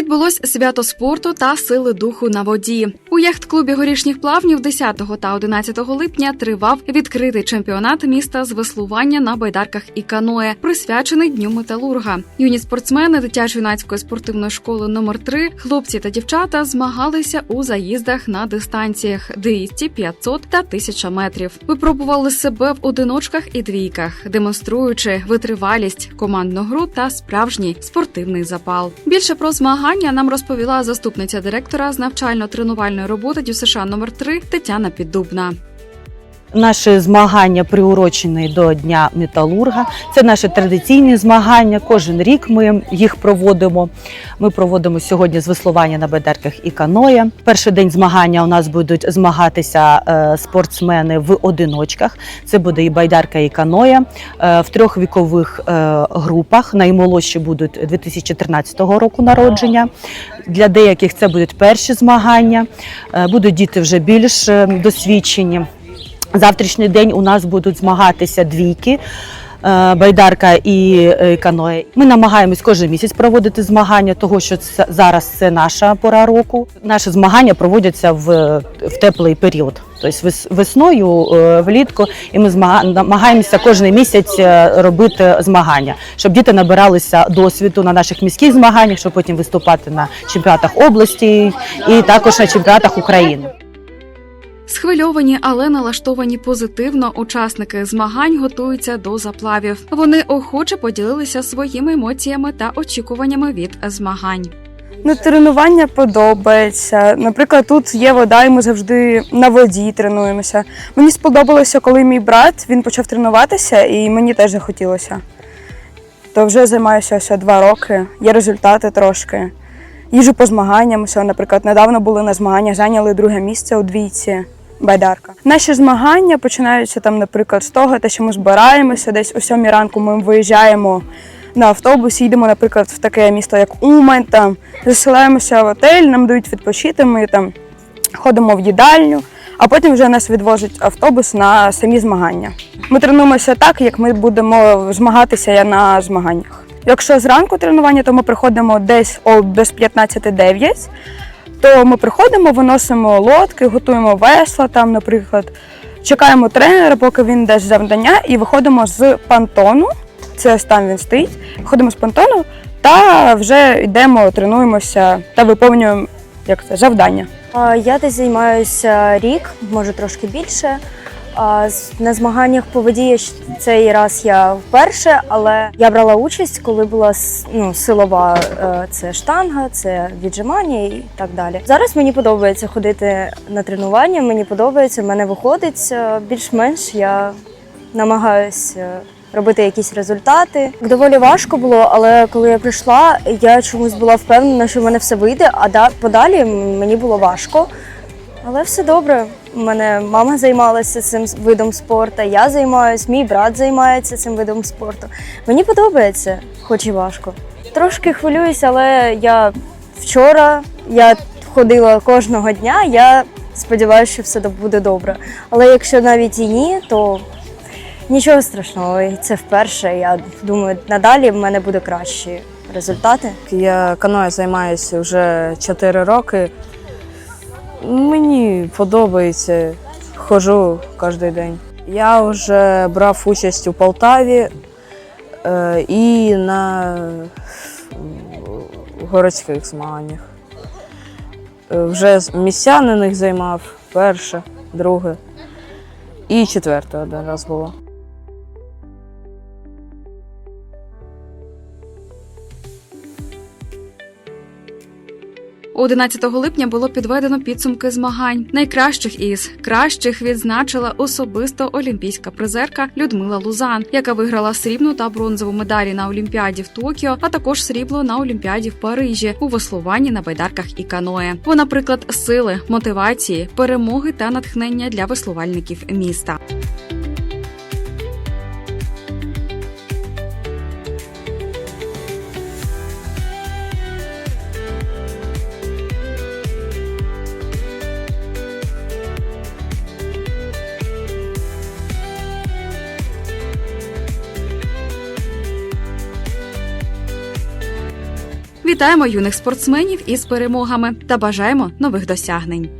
Відбулось свято спорту та сили духу на воді. У яхт-клубі горішніх плавнів 10 та 11 липня тривав відкритий чемпіонат міста з веслування на байдарках і каное, присвячений дню металурга. Юні спортсмени дитячо-юнацької спортивної школи номер 3 хлопці та дівчата змагалися у заїздах на дистанціях 200, 500 та 1000 метрів. Випробували себе в одиночках і двійках, демонструючи витривалість, командну гру та справжній спортивний запал. Більше про змагання нам розповіла заступниця директора з навчально-тренувальної роботи ДЮСШ номер 3 Тетяна Піддубна. Наші змагання приурочені до Дня металурга. Це наші традиційні змагання. Кожен рік ми їх проводимо. Ми проводимо сьогодні з веслування на бедерках і каноє. Перший день змагання у нас будуть змагатися е, спортсмени в одиночках. Це буде і байдарка, і каноє Е, в трьох вікових е, групах. Наймолодші будуть 2013 року народження. Для деяких це будуть перші змагання. Будуть діти вже більш досвідчені. Завтрашній день у нас будуть змагатися двійки. е, Байдарка і е, каное. Ми намагаємось кожен місяць проводити змагання, того що це, зараз це наша пора року. Наші змагання проводяться в, в теплий період, тобто весною, е, влітку, і ми намагаємося кожен місяць робити змагання, щоб діти набиралися досвіду на наших міських змаганнях, щоб потім виступати на чемпіонатах області і також на чемпіонатах України. Схвильовані, але налаштовані позитивно, учасники змагань готуються до заплавів. Вони охоче поділилися своїми емоціями та очікуваннями від змагань. Ну, тренування подобається. Наприклад, тут є вода, і ми завжди на воді тренуємося. Мені сподобалося, коли мій брат він почав тренуватися, і мені теж захотілося. То вже займаюся ось два роки, є результати трошки. Їжу по змаганням. Наприклад, недавно були на змаганнях, зайняли друге місце у двійці. Байдарка. Наші змагання починаються там, наприклад, з того, те, що ми збираємося десь о сьомій ранку. Ми виїжджаємо на автобусі, їдемо, наприклад, в таке місто, як Умань, там заселяємося в отель, нам дають відпочити. Ми там ходимо в їдальню, а потім вже нас відвозить автобус на самі змагання. Ми тренуємося так, як ми будемо змагатися на змаганнях. Якщо зранку тренування, то ми приходимо десь о без 15-9, то ми приходимо, виносимо лодки, готуємо весла там, наприклад. Чекаємо тренера, поки він дасть завдання, і виходимо з пантону. Це ось там він стоїть. Виходимо з понтону та вже йдемо, тренуємося та виповнюємо як це, завдання. Я десь займаюся рік, може трошки більше. На змаганнях по воді цей раз я вперше, але я брала участь, коли була ну, силова е, це штанга, це віджимання і так далі. Зараз мені подобається ходити на тренування. Мені подобається, в мене виходить е, більш-менш. Я намагаюся робити якісь результати. Доволі важко було, але коли я прийшла, я чомусь була впевнена, що в мене все вийде, а да- подалі мені було важко. Але все добре. У мене мама займалася цим видом спорту, я займаюся, мій брат займається цим видом спорту. Мені подобається, хоч і важко. Трошки хвилююся, але я вчора я ходила кожного дня. Я сподіваюся, що все буде добре. Але якщо навіть і ні, то нічого страшного. Це вперше. Я думаю, надалі в мене буде кращі результати. Я каною займаюся вже 4 роки. Мені подобається, ходжу кожен день. Я вже брав участь у Полтаві е, і на городських змаганнях. Е, Вже місця на них займав перше, друге і четверте один раз було. 11 липня було підведено підсумки змагань. Найкращих із кращих відзначила особисто олімпійська призерка Людмила Лузан, яка виграла срібну та бронзову медалі на Олімпіаді в Токіо, а також срібло на Олімпіаді в Парижі у веслуванні на байдарках і каное. Вона приклад сили, мотивації, перемоги та натхнення для веслувальників міста. Вітаємо юних спортсменів із перемогами та бажаємо нових досягнень.